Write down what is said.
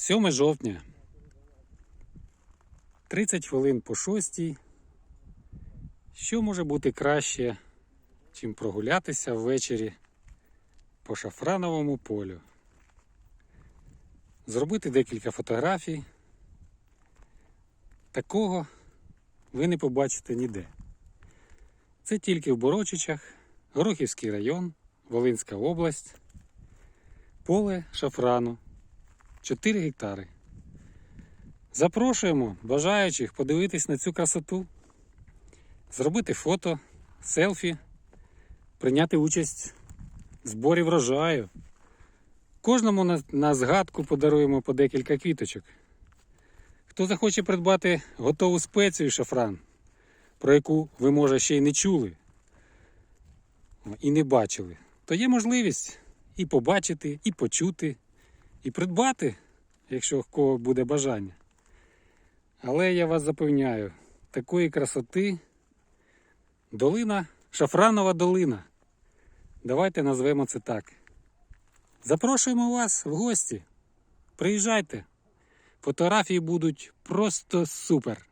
7 жовтня. 30 хвилин по 6. Що може бути краще, чим прогулятися ввечері по шафрановому полю? Зробити декілька фотографій. Такого ви не побачите ніде. Це тільки в Борочичах, Горохівський район, Волинська область, поле шафрану 4 гектари. Запрошуємо бажаючих подивитись на цю красоту, зробити фото, селфі, прийняти участь в зборі врожаю. Кожному на, на згадку подаруємо по декілька квіточок. Хто захоче придбати готову спецію шафран, про яку ви, може, ще й не чули і не бачили, то є можливість і побачити, і почути, і придбати, якщо в кого буде бажання. Але я вас запевняю, такої красоти долина, шафранова долина. Давайте назвемо це так. Запрошуємо вас в гості. Приїжджайте. Фотографії будуть просто супер.